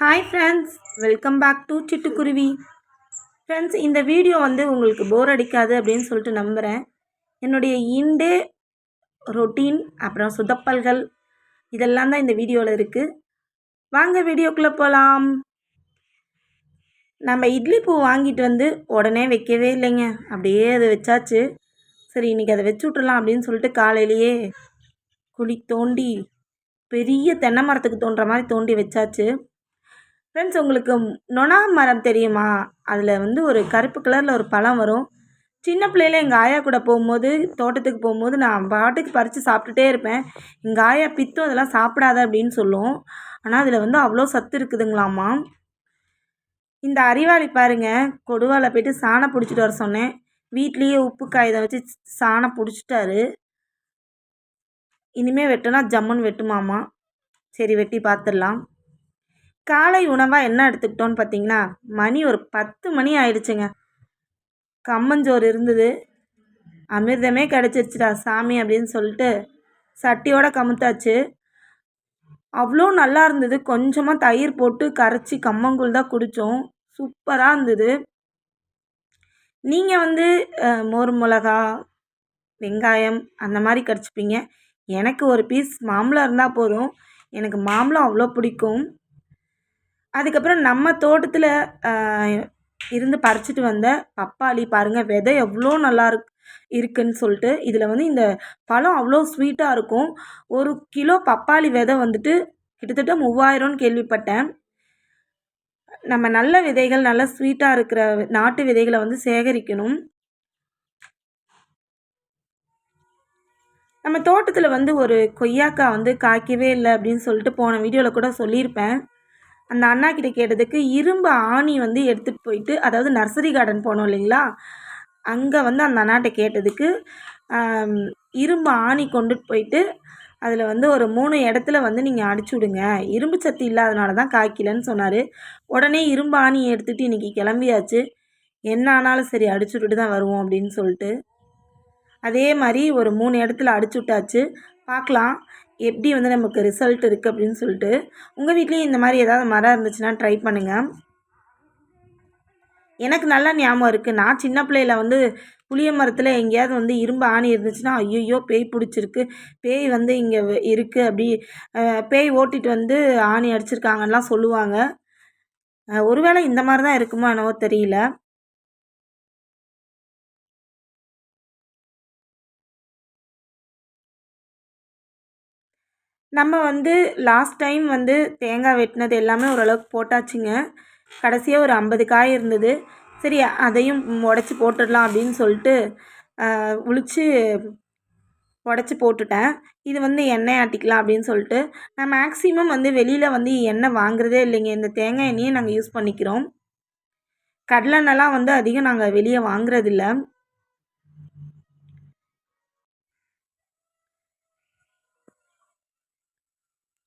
Hi friends welcome back to Chittukkuruvi friends இந்த video வந்து உங்களுக்கு போர் அடிக்காது அப்படின்னு சொல்லிட்டு நம்புகிறேன் என்னுடைய இன்டே ரொட்டீன் அப்புறம் சுதப்பல்கள் இதெல்லாம் தான் இந்த வீடியோவில் இருக்குது வாங்க வீடியோக்குள்ளே போகலாம் நம்ம இட்லி பூ வாங்கிட்டு வந்து உடனே வைக்கவே இல்லைங்க. அப்படியே அதை வச்சாச்சு. சரி இன்றைக்கி அதை வச்சு விட்றலாம் அப்படின்னு சொல்லிட்டு காலையிலேயே குழி தோண்டி பெரிய தென்னை மரத்துக்கு தோன்ற மாதிரி தோண்டி வச்சாச்சு. ஃப்ரெண்ட்ஸ் உங்களுக்கு நொணா மரம் தெரியுமா? அதில் வந்து ஒரு கருப்பு கலரில் ஒரு பழம் வரும். சின்ன பிள்ளையில எங்கள் ஆயா கூட போகும்போது தோட்டத்துக்கு போகும்போது நான் பாட்டுக்கு பறித்து சாப்பிட்டுட்டே இருப்பேன். எங்கள் ஆயா பித்தும் அதெல்லாம் சாப்பிடாத அப்படின்னு சொல்லும். ஆனால் அதில் வந்து அவ்வளோ சத்து இருக்குதுங்களாம்மா இந்த அறிவாளி பாருங்க கொடுவால போயிட்டு சாணம் பிடிச்சிட்டு வர சொன்னேன். வீட்லேயே உப்பு காகிதம் வச்சு சாணம் பிடிச்சிட்டாரு. இனிமேல் வெட்டினா ஜம்முன்னு வெட்டுமாமா? சரி வெட்டி பார்த்துடலாம் காலை உணவாக என்ன எடுத்துக்கிட்டோன்னு பார்த்தீங்கன்னா மணி ஒரு பத்து மணி ஆயிடுச்சுங்க. கம்மஞ்சோறு இருந்தது. அமிர்தமே கிடச்சிருச்சுடா சாமி அப்படின்னு சொல்லிட்டு சட்டியோட கமுத்தாச்சு. அவ்வளோ நல்லா இருந்தது. கொஞ்சமாக தயிர் போட்டு கரைச்சி கம்மங்கூழ் தான் குடித்தோம் சூப்பராக இருந்தது. நீங்கள் வந்து மோர் மிளகா வெங்காயம் அந்த மாதிரி கடிச்சிப்பீங்க எனக்கு ஒரு பீஸ் மாம்பழம் இருந்தால் போதும். எனக்கு மாம்பழம் அவ்வளோ பிடிக்கும். அதுக்கப்புறம் நம்ம தோட்டத்தில் இருந்து பறிச்சிட்டு வந்த பப்பாளி பாருங்கள் விதை எவ்வளோ நல்லா இருக்கு இருக்குன்னு சொல்லிட்டு இதில் வந்து இந்த பழம் அவ்வளோ ஸ்வீட்டாக இருக்கும். ஒரு கிலோ பப்பாளி விதை வந்துட்டு கிட்டத்தட்ட மூவாயிரம்னு கேள்விப்பட்டேன். நம்ம நல்ல விதைகள் நல்ல ஸ்வீட்டாக இருக்கிற நாட்டு விதைகளை வந்து சேகரிக்கணும். நம்ம தோட்டத்தில் வந்து ஒரு கொய்யாக்காய் வந்து காய்க்கவே இல்லை அப்படின்னு சொல்லிட்டு போன வீடியோவில் கூட சொல்லியிருப்பேன். அந்த அண்ணா கிட்ட கேட்டதுக்கு இரும்பு ஆணி வந்து எடுத்துகிட்டு போயிட்டு அதாவது நர்சரி கார்டன் போனோம் இல்லைங்களா? அங்கே வந்து அந்த அண்ணாட்ட கேட்டதுக்கு இரும்பு ஆணி கொண்டுட்டு போயிட்டு அதில் வந்து ஒரு மூணு இடத்துல வந்து நீங்கள் அடிச்சு விடுங்க. இரும்பு சத்து இல்லாதனால தான் காய்க்கலன்னு சொன்னார். உடனே இரும்பு ஆணியை எடுத்துகிட்டு இன்றைக்கி கிளம்பியாச்சு. என்ன ஆனாலும் சரி அடிச்சு விட்டுட்டு தான் வருவோம் அப்படின்னு சொல்லிட்டு. அதே மாதிரி ஒரு மூணு இடத்துல அடிச்சு விட்டாச்சு. பார்க்கலாம். எப்படி வந்து நமக்கு ரிசல்ட் இருக்குது அப்படின்னு சொல்லிட்டு. உங்கள் வீட்லேயும் இந்த மாதிரி ஏதாவது மரம் இருந்துச்சுன்னா ட்ரை பண்ணுங்கள் எனக்கு நல்லா ஞாபகம் இருக்குது நான் சின்ன பிள்ளையில வந்து புளிய மரத்தில் எங்கேயாவது வந்து இரும்பு ஆணி இருந்துச்சுன்னா ஐயோ பேய் பிடிச்சிருக்கு. பேய் வந்து இங்கே இருக்குது அப்படி பேய் ஓட்டிட்டு வந்து ஆணி அடிச்சிருக்காங்கலாம் சொல்லுவாங்க. ஒருவேளை இந்த மாதிரி தான் இருக்குமோ என்னவோ தெரியல. நம்ம வந்து லாஸ்ட் டைம் வந்து தேங்காய் வெட்டினது எல்லாமே ஓரளவுக்கு போட்டாச்சுங்க. கடைசியாக ஒரு ஐம்பது காய் இருந்தது. சரி அதையும் உடச்சி போட்டுடலாம் அப்படின்னு சொல்லிட்டு உளிச்சு உடச்சி போட்டுட்டேன். இது வந்து எண்ணெய் ஆட்டிக்கலாம் அப்படின்னு சொல்லிட்டு நான் மேக்ஸிமம் வந்து வெளியில் வந்து எண்ணெய் வாங்குறதே இல்லைங்க. இந்த தேங்காய் எண்ணெயை நாங்கள் யூஸ் பண்ணிக்கிறோம். கடலெண்ணெய்லாம் வந்து அதிகம் நாங்கள் வெளியே வாங்குறதில்ல.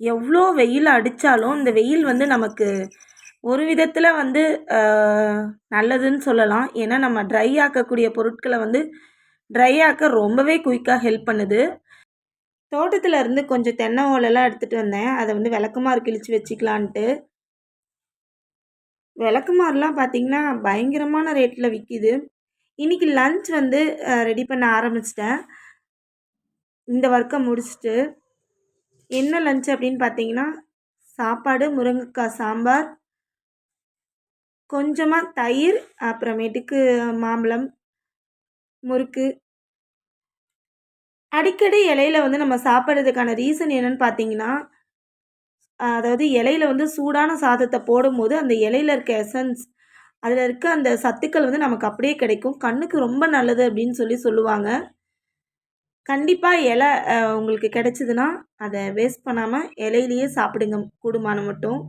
எவ்வளோ வெயில் அடித்தாலும் இந்த வெயில் வந்து நமக்கு ஒரு விதத்தில் வந்து நல்லதுன்னு சொல்லலாம். ஏன்னா நம்ம ட்ரை ஆக்கக்கூடிய பொருட்களை வந்து ட்ரை ஆக்க ரொம்பவே குயிக்காக ஹெல்ப் பண்ணுது. தோட்டத்தில் இருந்து கொஞ்சம் தென்னை ஓலெல்லாம் எடுத்துகிட்டு வந்தேன். அதை வந்து விளக்குமாறு கிழிச்சு வச்சுக்கலான்ட்டு. விளக்குமாறுலாம் பார்த்திங்கன்னா பயங்கரமான ரேட்டில் விற்கிது இன்றைக்கி லஞ்ச் வந்து ரெடி பண்ண ஆரம்பிச்சிட்டேன். இந்த ஒர்க்கை முடிச்சுட்டு என்ன லஞ்ச் அப்படின்னு பார்த்தீங்கன்னா சாப்பாடு முருங்கைக்காய் சாம்பார் கொஞ்சமாக தயிர் அப்புறமேட்டுக்கு மாம்பழம் முறுக்கு. அடிக்கடி இலையில வந்து நம்ம சாப்பிட்றதுக்கான ரீசன் என்னன்னு பார்த்தீங்கன்னா அதாவது இலையில வந்து சூடான சாதத்தை போடும்போது அந்த இலையில இருக்க எசன்ஸ் அதில் இருக்க அந்த சத்துக்கள் வந்து நமக்கு அப்படியே கிடைக்கும். கண்ணுக்கு ரொம்ப நல்லது அப்படின்னு சொல்லி சொல்லுவாங்க. கண்டிப்பாக இலை உங்களுக்கு கிடைச்சிதுன்னா அதை வேஸ்ட் பண்ணாமல் இலையிலேயே சாப்பிடுங்க கூடுமானம் மட்டும்.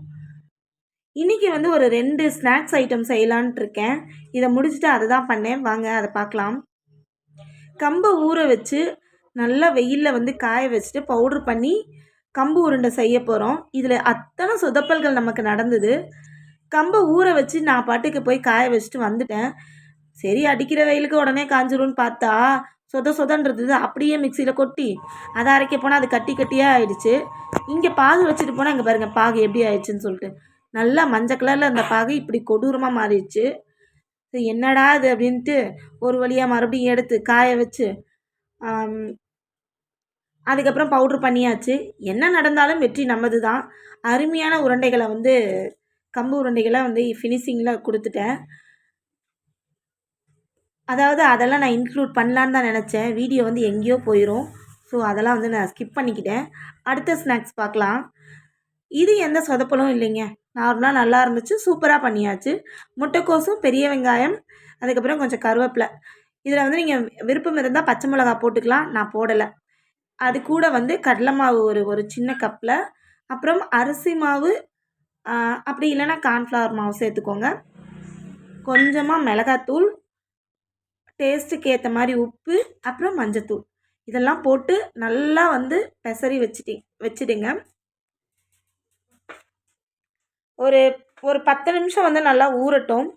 இன்றைக்கி வந்து ஒரு ரெண்டு ஸ்நாக்ஸ் ஐட்டம் செய்யலான்ட்டு இருக்கேன். இதை முடிச்சுட்டு அதை தான் பண்ணேன். வாங்க அதை பார்க்கலாம். கம்பை ஊற வச்சு நல்லா வெயிலில் வந்து காய வச்சுட்டு பவுட்ரு பண்ணி கம்பு உருண்டை செய்ய போகிறோம் இதில் அத்தனை சொதப்பல்கள் நமக்கு நடந்தது. கம்பை ஊற வச்சு நான் பாட்டுக்கு போய் காய வச்சுட்டு வந்துட்டேன். சரி அடிக்கிற வெயிலுக்கு உடனே காஞ்சிரும்னு பார்த்தா சொத சொதன்றது அப்படியே மிக்சியில் கொட்டி அதை அரைக்க போனால் அது கட்டி கட்டியாக ஆயிடுச்சு. இங்கே பாகு வச்சுட்டு போனால் இங்கே பாருங்கள் பாகு எப்படி ஆயிடுச்சுன்னு சொல்லிட்டு. நல்லா மஞ்சள் கலரில் அந்த பாகு இப்படி கொடூரமாக மாறிடுச்சு. என்னடா இது அப்படின்ட்டு ஒரு வழியாக மறுபடியும் எடுத்து காய வச்சு அதுக்கப்புறம் பவுட்ரு பண்ணியாச்சு. என்ன நடந்தாலும் வெற்றி நம்மது தான் அருமையான உருண்டைகளை வந்து கம்பு உருண்டைகளை வந்து ஃபினிஷிங்கில் கொடுத்துட்டேன். அதாவது அதெல்லாம் நான் இன்க்ளூட் பண்ணலான்னு தான் நினச்சேன். வீடியோ வந்து எங்கேயோ போயிடும் ஸோ அதெல்லாம் வந்து நான் ஸ்கிப் பண்ணிக்கிட்டேன். அடுத்த ஸ்நாக்ஸ் பார்க்கலாம். இது எந்த சொதப்பலும் இல்லைங்க. நார்மலாக நல்லா இருந்துச்சு சூப்பராக பண்ணியாச்சு. முட்டைக்கோசும் பெரிய வெங்காயம் அதுக்கப்புறம் கொஞ்சம் கருவேப்பிலை. இதில் வந்து நீங்கள் விருப்பம் இருந்தால் பச்சை மிளகா போட்டுக்கலாம். நான் போடலை. அது கூட வந்து கடலை மாவு ஒரு ஒரு சின்ன கப்பில் அப்புறம் அரிசி மாவு அப்படி இல்லைன்னா கார்ன்ஃப்ளவர் மாவு சேர்த்துக்கோங்க. கொஞ்சமாக மிளகாத்தூள் டேஸ்ட்டுக்கு ஏற்ற மாதிரி உப்பு அப்புறம் மஞ்சத்தூள். இதெல்லாம் போட்டு நல்லா வந்து பெசரி வச்சுட்டி வச்சிடுங்க. ஒரு ஒரு பத்து நிமிஷம் வந்து நல்லா ஊறட்டும்.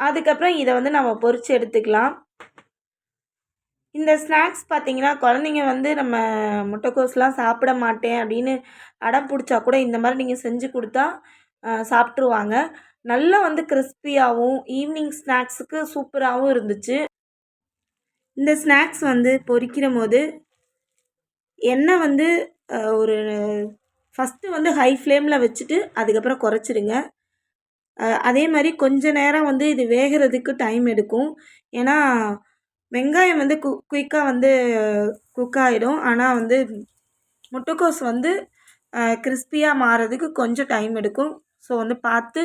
அதுக்கப்புறம் இதை வந்து நம்ம பொறிச்சு எடுத்துக்கலாம். இந்த ஸ்நாக்ஸ் பார்த்தீங்கன்னா குழந்தைங்க வந்து நம்ம முட்டைக்கோஸ்லாம் சாப்பிட மாட்டேன் அப்படின்னு அடம் பிடிச்சா கூட இந்த மாதிரி நீங்கள் செஞ்சு கொடுத்தா சாப்பிட்ருவாங்க நல்லா வந்து கிறிஸ்பியாகவும் ஈவினிங் ஸ்நாக்ஸுக்கு சூப்பராகவும் இருந்துச்சு. இந்த ஸ்நாக்ஸ் வந்து பொரிக்கிற போது எண்ணெய் வந்து ஒரு ஃபஸ்ட்டு வந்து ஹை ஃப்ளேமில் வச்சுட்டு அதுக்கப்புறம் குறைச்சிடுங்க அதே மாதிரி கொஞ்ச நேரம் வந்து இது வேகிறதுக்கு டைம் எடுக்கும். ஏன்னா வெங்காயம் வந்து கு குயிக்காக வந்து குக் ஆகிடும் ஆனால் வந்து முட்டைக்கோஸ் வந்து கிறிஸ்பியாக மாறதுக்கு கொஞ்சம் டைம் எடுக்கும். ஸோ வந்து பார்த்து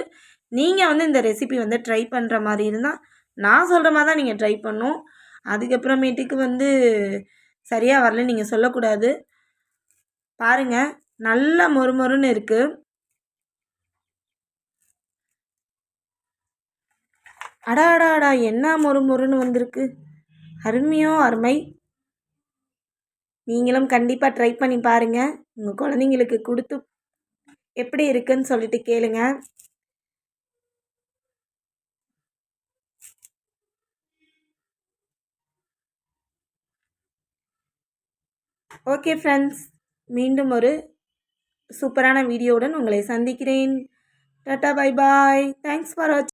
நீங்கள் வந்து இந்த ரெசிபி வந்து ட்ரை பண்ணுற மாதிரி இருந்தால் நான் சொல்கிற மாதிரி தான் நீங்கள் ட்ரை பண்ணும். அதுக்கப்புறமேட்டுக்கு வந்து சரியாக வரல நீங்கள் சொல்லக்கூடாது. பாருங்கள் நல்லா மொறுமொறுன்னு இருக்குது அடா அடா அடா என்ன மொறுமொறுன்னு வந்திருக்கு? அருமையோ அருமை. நீங்களும் கண்டிப்பாக ட்ரை பண்ணி பாருங்கள் உங்கள் குழந்தைங்களுக்கு கொடுத்து எப்படி இருக்குன்னு சொல்லிட்டு கேளுங்கள் ஓகே ஃப்ரெண்ட்ஸ் மீண்டும் ஒரு சூப்பரான வீடியோவுடன் உங்களை சந்திக்கிறேன். Tata bye bye thanks for வாட்சிங்